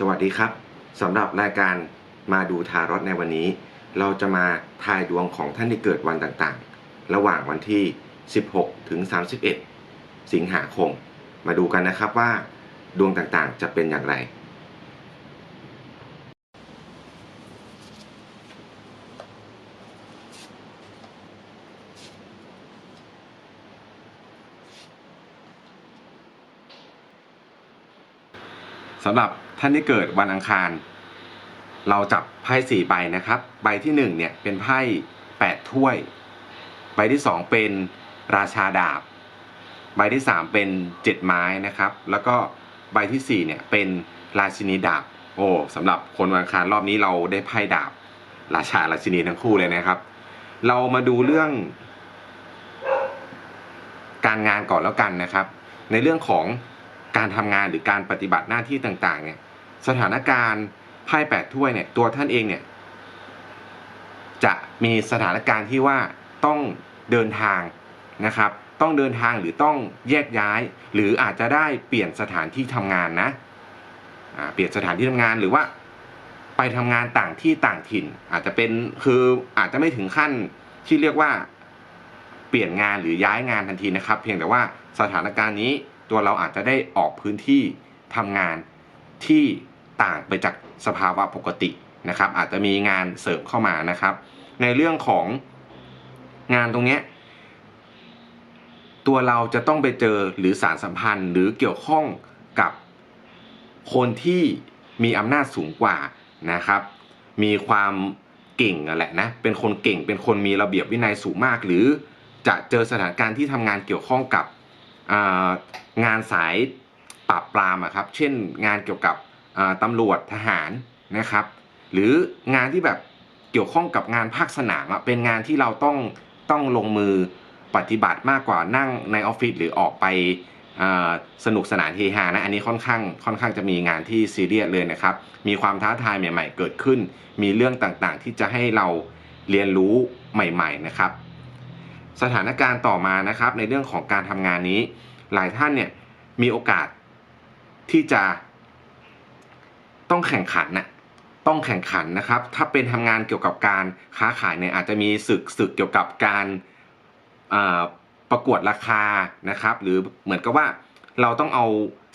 สวัสดีครับสำหรับรายการมาดูทารอตในวันนี้ เราจะมาทายดวงของท่านที่เกิดวันต่างๆ ระหว่างวันที่ 16 ถึง 31 สิงหาคม มาดูกันนะครับว่า ดวงต่างๆ จะเป็นอย่างไรำหรับท่านที่เกิดวันอังคาร เราจับไพ่สี่ใบนะครับ ใบที่หนึ่งเนี่ยเป็นไพ่แปดถ้วย ใบที่สองเป็นราชาดาบ ใบที่สามเป็นเจ็ดไม้นะครับ แล้วก็ใบที่สี่เนี่ยเป็นราชินีดาบ โอ้สำหรับคนวันอังคารรอบนี้เราได้ไพ่ดาบ ราชาราชินีทั้งคู่เลยนะครับ เรามาดูเรื่อง การงานก่อนแล้วกันนะครับ ในเรื่องของ การทำงานหรือการปฏิบัติหน้าที่ต่างๆ เนี่ยสถานการณ์ไพ่แปดถ้วยเนี่ยตัวท่านเองเนี่ยจะมีสถานการณ์ที่ว่าต้องเดินทางนะครับ ต้องเดินทางหรือต้องแยกย้าย หรืออาจจะได้เปลี่ยนสถานที่ทำงานนะเปลี่ยนสถานที่ทำงานหรือว่า ไปทำงานต่างที่ต่างถิ่น อาจจะเป็นคืออาจจะไม่ถึงขั้นที่เรียกว่าเปลี่ยนงานหรือย้ายงานทันทีนะครับ เพียงแต่ว่าสถานการณ์นี้ ตัวเราอาจจะได้ออกพื้นที่ทำงานที่ต่างไปจากสภาวะปกตินะครับ อาจจะมีงานเสริมเข้ามานะครับ ในเรื่องของงานตรงเนี้ยตัวเราจะต้องไปเจอหรือสารสัมพันธ์ หรือเกี่ยวข้องกับคนที่มีอำนาจสูงกว่านะครับ มีความเก่งนั่นแหละนะ เป็นคนเก่ง เป็นคนมีระเบียบวินัยสูงมาก หรือจะเจอสถานการณ์ที่ทำงานเกี่ยวข้องกับ งานสายปราบปรามอะครับ เช่นงานเกี่ยวกับตำรวจทหารนะครับ หรืองานที่แบบเกี่ยวข้องกับงานภาคสนามอะเป็นงานที่เราต้องต้องลงมือปฏิบัติมากกว่านั่งในออฟฟิศหรือออกไปสนุกสนานเฮฮานะ อันนี้ค่อนข้างค่อนข้างจะมีงานที่ซีเรียสเลยนะครับ มีความท้าทายใหม่ ๆ เกิดขึ้น มีเรื่องต่างๆ ที่จะให้เราเรียนรู้ใหม่ ๆ นะครับ สถานการณ์ต่อมานะครับ ในเรื่องของการทำงานนี้ หลายท่านเนี่ยมีโอกาสที่จะต้องแข่งขันนะต้องแข่งขันนะครับ ถ้าเป็นทำงานเกี่ยวกับการค้าขายเนี่ยอาจจะมีศึกศึกเกี่ยวกับการประกวดราคานะครับ หรือเหมือนกับว่าเราต้องเอา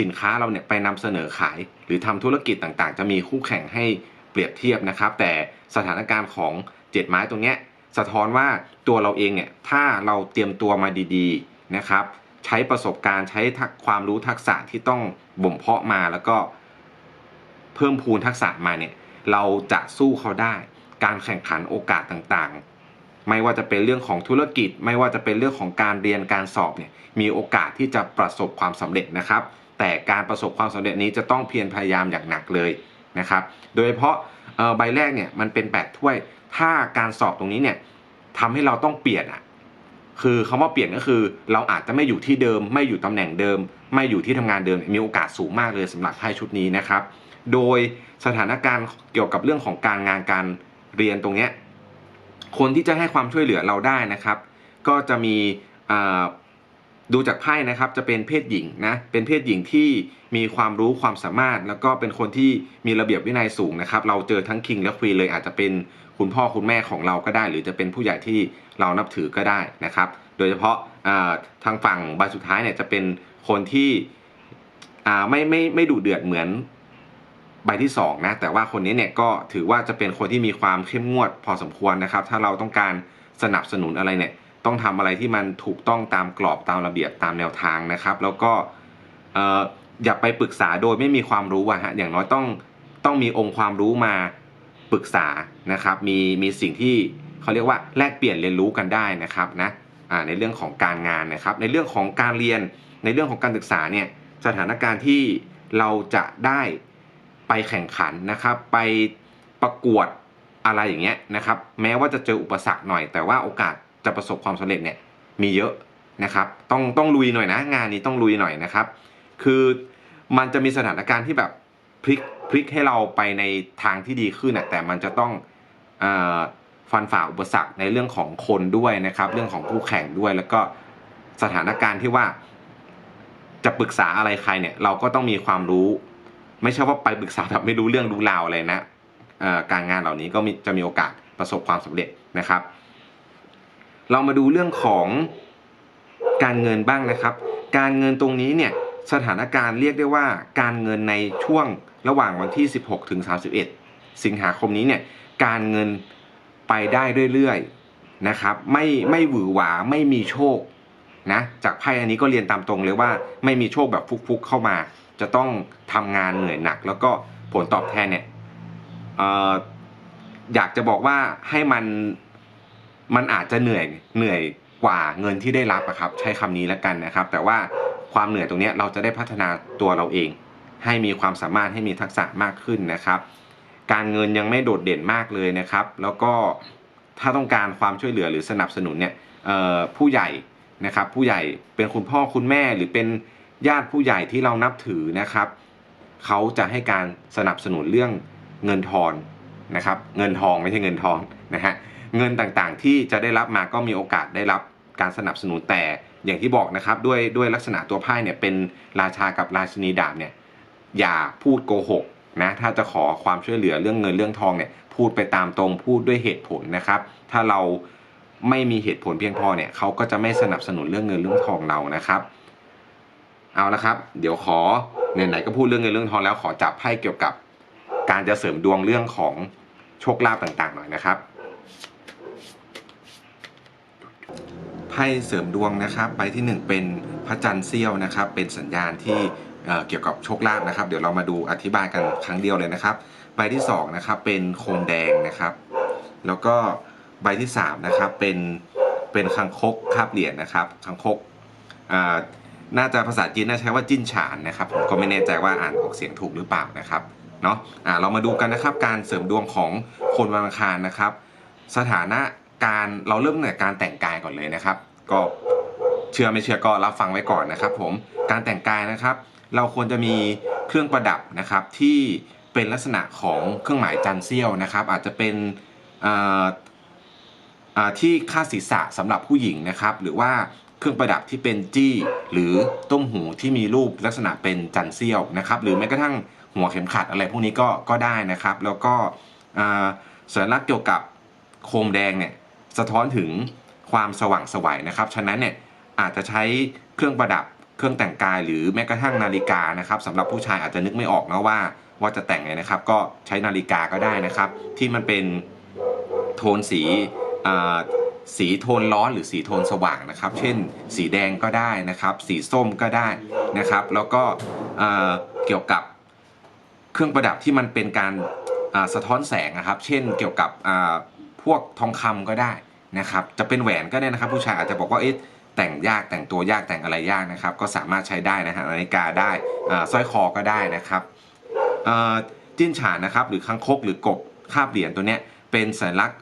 สินค้าเราเนี่ยไปนำเสนอขาย หรือทำธุรกิจต่างๆ จะมีคู่แข่งให้เปรียบเทียบนะครับ แต่สถานการณ์ของเจ็ดไม้ตรงเนี้ย สะท้อนว่าตัวเราเองเนี่ยถ้าเราเตรียมตัวมาดีๆนะครับ ใช้ประสบการณ์ใช้ทักความรู้ทักษะที่ต้องบ่มเพาะมาแล้วก็เพิ่มพูนทักษะมาเนี่ยเราจะสู้เขาได้ การแข่งขันโอกาสต่างๆ ไม่ว่าจะเป็นเรื่องของธุรกิจ ไม่ว่าจะเป็นเรื่องของการเรียนการสอบเนี่ยมีโอกาสที่จะประสบความสำเร็จนะครับ แต่การประสบความสำเร็จนี้จะต้องเพียรพยายามอย่างหนักเลยนะครับ โดยเฉพาะใบแรกเนี่ยมันเป็น8ถ้วย ถ้าการสอบตรงนี้เนี่ยทำให้เราต้องเปลี่ยนอะคือคำว่าเปลี่ยนก็คือ เราอาจจะไม่อยู่ที่เดิม ไม่อยู่ตำแหน่งเดิม ไม่อยู่ที่ทำงานเดิมมีโอกาสสูงมากเลยสำหรับไพ่ชุดนี้นะครับ โดยสถานการณ์เกี่ยวกับเรื่องของการงานการเรียนตรงเนี้ยคนที่จะให้ความช่วยเหลือเราได้นะครับ ก็จะมีอ่า ดูจากไพ่นะครับจะเป็นเพศหญิงนะเป็นเพศหญิงที่มีความรู้ความสามารถ แล้วก็เป็นคนที่มีระเบียบวินัยสูงนะครับ เราเจอทั้งคิงและควีนเลยอาจจะเป็นคุณพ่อคุณแม่ของเราก็ได้ หรือจะเป็นผู้ใหญ่ที่เรานับถือก็ได้นะครับ โดยเฉพาะาทางฝั่งใบสุดท้ายเนี่ยจะเป็นคนที่อ่ไม่ไม่ไม่ดุเดือดเหมือนใบที่สองนะแต่ว่าคนนี้เนี่ยก็ถือว่าจะเป็นคนที่มีความเข้มงวดพอสมควรนะครับ ถ้าเราต้องการสนับสนุนอะไรเนี่ย ต้องทำอะไรที่มันถูกต้องตามกรอบตามระเบียบตามแนวทางนะครับ แล้วก็เอ่ออย่าไปปรึกษาโดยไม่มีความรู้อะฮะอย่างน้อยต้องต้องมีองค์ความรู้มาปรึกษานะครับ มีมีสิ่งที่เขาเรียกว่าแลกเปลี่ยนเรียนรู้กันได้นะครับนะอ่าในเรื่องของการงานนะครับ ในเรื่องของการเรียนในเรื่องของการศึกษาเนี่ยสถานการณ์ที่เราจะได้ไปแข่งขันนะครับ ไปประกวดอะไรอย่างเงี้ยนะครับ แม้ว่าจะเจออุปสรรคหน่อย แต่ว่าโอกาส จะประสบความสำเร็จเนี่ยมีเยอะนะครับต้องต้องลุยหน่อยนะงานนี้ต้องลุยหน่อยนะครับ คือมันจะมีสถานการณ์ที่แบบพลิกพลิกให้เราไปในทางที่ดีขึ้นนะแต่มันจะต้องอฟันฝ่าอุปสรรคในเรื่องของคนด้วยนะครับ เรื่องของคู่แข่งด้วย แล้วก็สถานการณ์ที่ว่า จะปรึกษาอะไรใครเนี่ย เราก็ต้องมีความรู้ ไม่ใช่ว่าไปปรึกษาแบบไม่รู้เรื่องรู้ราวอะไรนะการงานเหล่านี้ก็จะมีโอกาสประสบความสำเร็จนะครับ เรามาดูเรื่องของการเงินบ้างนะครับ การเงินตรงนี้เนี่ยสถานการณ์เรียกได้ว่าการเงินในช่วงระหว่างวันที่ 16 ถึง 31 สิงหาคมนี้เนี่ยการเงินไปได้เรื่อยๆนะครับไม่ไม่หวือหวาไม่มีโชคนะจากไพ่อันนี้ก็เรียนตามตรงเลยว่าไม่มีโชคแบบฟุกๆเข้ามา จะต้องทำงานเหนื่อยหนัก แล้วก็ผลตอบแทนเนี่ยอออยากจะบอกว่าให้มัน มันอาจจะเหนื่อยเหนื่อยกว่าเงินที่ได้รับอะครับ ใช้คำนี้แล้วกันนะครับ แต่ว่าความเหนื่อยตรงนี้เราจะได้พัฒนาตัวเราเอง ให้มีความสามารถให้มีทักษะมากขึ้นนะครับ การเงินยังไม่โดดเด่นมากเลยนะครับ แล้วก็ถ้าต้องการความช่วยเหลือหรือสนับสนุนเนี่ยผู้ใหญ่นะครับ ผู้ใหญ่เป็นคุณพ่อคุณแม่หรือเป็นญาติผู้ใหญ่ที่เรานับถือนะครับเขาจะให้การสนับสนุนเรื่องเงินทอนนะครับ เงินทองไม่ใช่เงินทองนะฮะ เงินต่างๆ ที่จะได้รับมาก็มีโอกาสได้รับการสนับสนุนแต่อย่างที่บอกนะครับด้วยด้วยลักษณะตัวไพ่เนี่ยเป็นราชากับราชินีดาบเนี่ยอย่าพูดโกหกนะถ้าจะขอความช่วยเหลือเรื่องเงินเรื่องทองเนี่ยพูดไปตามตรงพูดด้วยเหตุผลนะครับ ถ้าเราไม่มีเหตุผลเพียงพอเนี่ยเขาก็จะไม่สนับสนุนเรื่องเงินเรื่องทองเรานะครับ เอาละครับ เดี๋ยวขอไหนๆก็พูดเรื่องเงินเรื่องทองแล้วขอจับไพ่เกี่ยวกับ การจะเสริมดวงเรื่องของโชคลาภต่างๆหน่อยนะครับ ไพ่เสริมดวงนะครับใบที่หนึ่งเป็นพระจันทร์เสี้ยวนะครับ เป็นสัญญาณที่เเกี่ยวกับโชคลาภนะครับ เดี๋ยวเรามาดูอธิบายกันครั้งเดียวเลยนะครับ ใบที่สองนะครับเป็นโคมแดงนะครับ แล้วก็ใบที่สามนะครับเป็นเป็นคังคกคาบเหรียญนะครับคังคกน่าจะภาษาจีนน่าใช้ว่าจิ้นฉานนะครับผมก็ไม่แน่ใจว่าอ่านออกเสียงถูกหรือเปล่านะครับเนาะเรามาดูกันนะครับการเสริมดวงของคนวันอังคารนะครับ สถานะการเราเริ่มตั้งแต่การแต่งกายก่อนเลยนะครับ ก็เชื่อไม่เชื่อก็รับฟังไว้ก่อนนะครับ ผมการแต่งกายนะครับ เราควรจะมีเครื่องประดับนะครับ ที่เป็นลักษณะของเครื่องหมายจันเซี่ยวนะครับ อาจจะเป็นที่คาดศีรษะสำหรับผู้หญิงนะครับ หรือว่าเครื่องประดับที่เป็นจี้ หรือต้มหูที่มีรูปลักษณะเป็นจันเซี่ยวนะครับ หรือแม้กระทั่งหัวเข็มขัดอะไรพวกนี้ก็ก็ได้นะครับ แล้วก็สัญลักษณ์เกี่ยวกับโคมแดงเนี่ยสะท้อนถึง ความสว่างสวัยนะครับ ฉะนั้นเนี่ยอาจจะใช้เครื่องประดับเครื่องแต่งกายหรือแม้กระทั่งนาฬิกานะครับสำหรับผู้ชายอาจจะนึกไม่ออกนะว่า ว่าจะแต่งไงนะครับ ก็ใช้นาฬิกาก็ได้นะครับ ที่มันเป็นโทนสีอ่าสีโทนร้อนหรือสีโทนสว่างนะครับ เช่น สีแดงก็ได้นะครับ สีส้มก็ได้นะครับ แล้วก็อ่าเกี่ยวกับเครื่องประดับที่มันเป็นการอ่าสะท้อนแสงนะครับ เช่น เกี่ยวกับอ่าพวกทองคำก็ได้ นะครับจะเป็นแหวนก็ได้นะครับ ผู้ชายอาจจะบอกว่าเอ๊ะแต่งยากแต่งตัวยากแต่งอะไรยากนะครับ ก็สามารถใช้ได้นะฮะนาฬิกาได้สร้อยคอก็ได้นะครับจิ้นฉานนะครับหรือคังคกหรือกบคาบเหรียญตัวเนี้ยเป็นสัญลักษณ์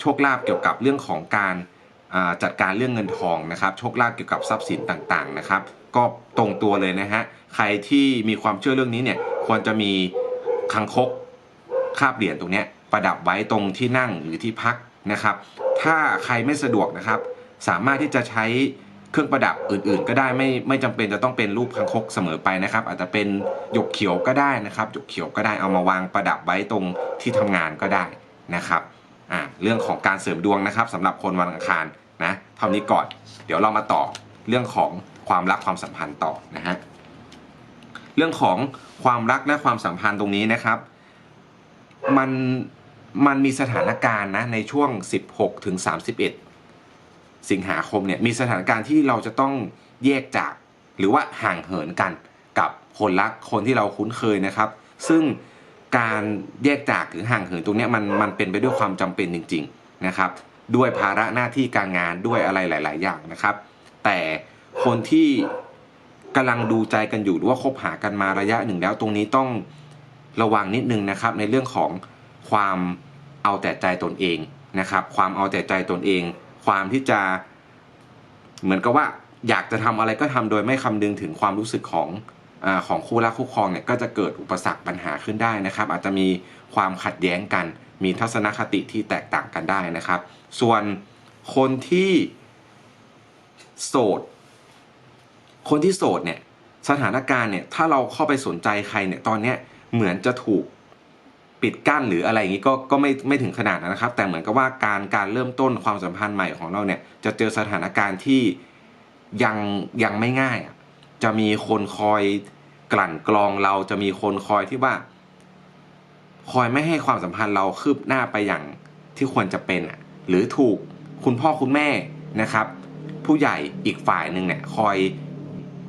โชคลาภเกี่ยวกับเรื่องของการจัดการเรื่องเงินทองนะครับโชคลาภเกี่ยวกับทรัพย์สินต่างๆนะครับก็ตรงตัวเลยนะฮะใครที่มีความเชื่อเรื่องนี้เนี่ยควรจะมีคังคกคาบเหรียญตรงเนี้ยประดับไว้ตรงที่นั่งหรือที่พักนะครับ ถ้าใครไม่สะดวกนะครับ สามารถที่จะใช้เครื่องประดับอื่นๆ ก็ได้ไม่ไม่จำเป็นจะต้องเป็นรูปคังคกเสมอไปนะครับ อาจจะเป็นหยกเขียวก็ได้นะครับหยกเขียวก็ได้เอามาวางประดับไว้ตรงที่ทำงานก็ได้นะครับอ่าเรื่องของการเสริมดวงนะครับสำหรับคนวันอังคารนะเท่านี้ก่อน เดี๋ยวเรามาต่อเรื่องของความรักความสัมพันธ์ต่อนะฮะเรื่องของความรักและความสัมพันธ์ตรงนี้นะครับ มัน มันมีสถานการณ์นะในช่วง 16ถึง31 สิงหาคมเนี่ยมีสถานการณ์ที่เราจะต้องแยกจาก หรือว่าห่างเหินกันกับคนรักคนที่เราคุ้นเคยนะครับ ซึ่งการแยกจากหรือห่างเหินตรงนี้มันมันเป็นไปด้วยความจำเป็นจริง ๆนะครับ ด้วยภาระหน้าที่การงานด้วยอะไรหลาย ๆ อย่างนะครับ แต่คนที่กำลังดูใจกันอยู่หรือว่าคบหากันมาระยะหนึ่งแล้ว ตรงนี้ต้องระวังนิดนึงนะครับ ในเรื่องของ ความเอาแต่ใจตนเองนะครับ ความเอาแต่ใจตนเอง ความที่จะเหมือนกับว่าอยากจะทำอะไรก็ทำโดยไม่คำนึงถึงความรู้สึกของอของคู่รักคู่ครองเนี่ยก็จะเกิดอุปสรรคปัญหาขึ้นได้นะครับ อาจจะมีความขัดแย้งกัน มีทัศนคติที่แตกต่างกันได้นะครับ ส่วนคนที่โสด คนที่โสดเนี่ยสถานการณ์เนี่ยถ้าเราเข้าไปสนใจใครเนี่ยตอนเนี้ยเหมือนจะถูก ปิดกั้นหรืออะไรอย่างนี้ก็ก็ไม่ไม่ถึงขนาดนะครับ แต่เหมือนกับว่าการการเริ่มต้นความสัมพันธ์ใหม่ของเราเนี่ยจะเจอสถานการณ์ที่ยังยังไม่ง่าย จะมีคนคอยกลั่นกรองเราจะมีคนคอยที่ว่า คอยไม่ให้ความสัมพันธ์เราคืบหน้าไปอย่างที่ควรจะเป็นอะหรือถูกคุณพ่อคุณแม่นะครับ ผู้ใหญ่อีกฝ่ายหนึ่งเนี่ยคอย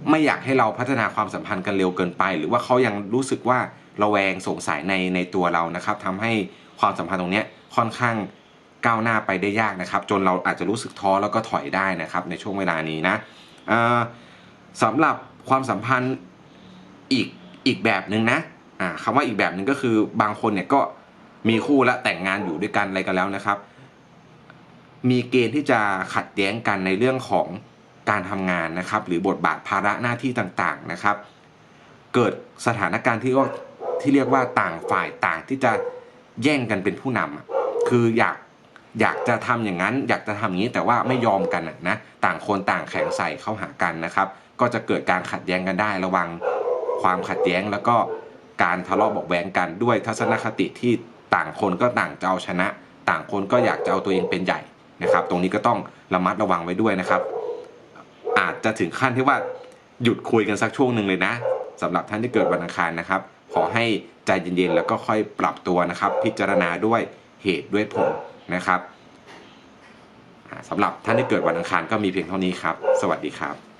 ไม่อยากให้เราพัฒนาความสัมพันธ์กันเร็วเกินไป หรือว่าเขายังรู้สึกว่า ระแวงสงสัยในในตัวเรานะครับทำให้ความสัมพันธ์ตรงนี้ค่อนข้างก้าวหน้าไปได้ยากนะครับ จนเราอาจจะรู้สึกท้อแล้วก็ถอยได้นะครับในช่วงเวลานี้นะสำหรับความสัมพันธ์อีกอีกแบบหนึ่งนะอ่าคำว่าอีกแบบหนึ่งก็คือบางคนเนี่ยก็มีคู่และแต่งงานอยู่ด้วยกันอะไรกันแล้วนะครับ มีเกณฑ์ที่จะขัดแย้งกันในเรื่องของการทำงานนะครับ หรือบทบาทภาระหน้าที่ต่างๆนะครับ เกิดสถานการณ์ที่ว่า ที่เรียกว่าต่างฝ่ายต่างที่จะแย่งกันเป็นผู้นำอะคืออยากอยากจะทำอย่างนั้น อยากจะทำอย่างนี้แต่ว่าไม่ยอมกันนะต่างคนต่างแข็งใส่เข้าหากันนะครับ ก็จะเกิดการขัดแย้งกันได้ระวังความขัดแย้งแล้วก็การทะเลาะบาะแวงกันด้วยทัศนคติที่ต่างคนก็ต่างจะเอาชนะ ต่างคนก็อยากจะเอาตัวเองเป็นใหญ่นะครับ ตรงนี้ก็ต้องระมัดระวังไว้ด้วยนะครับ อาจจะถึงขั้นที่ว่าหยุดคุยกันสักช่วงหนึ่งเลยนะ สำหรับท่านที่เกิดวันอังคารนะครับ ขอให้ใจเย็นๆแล้วก็ค่อยปรับตัวนะครับ พิจารณาด้วยเหตุด้วยผลนะครับอ่าสำหรับท่านที่เกิดวันอังคารก็มีเพียงเท่านี้ครับ สวัสดีครับ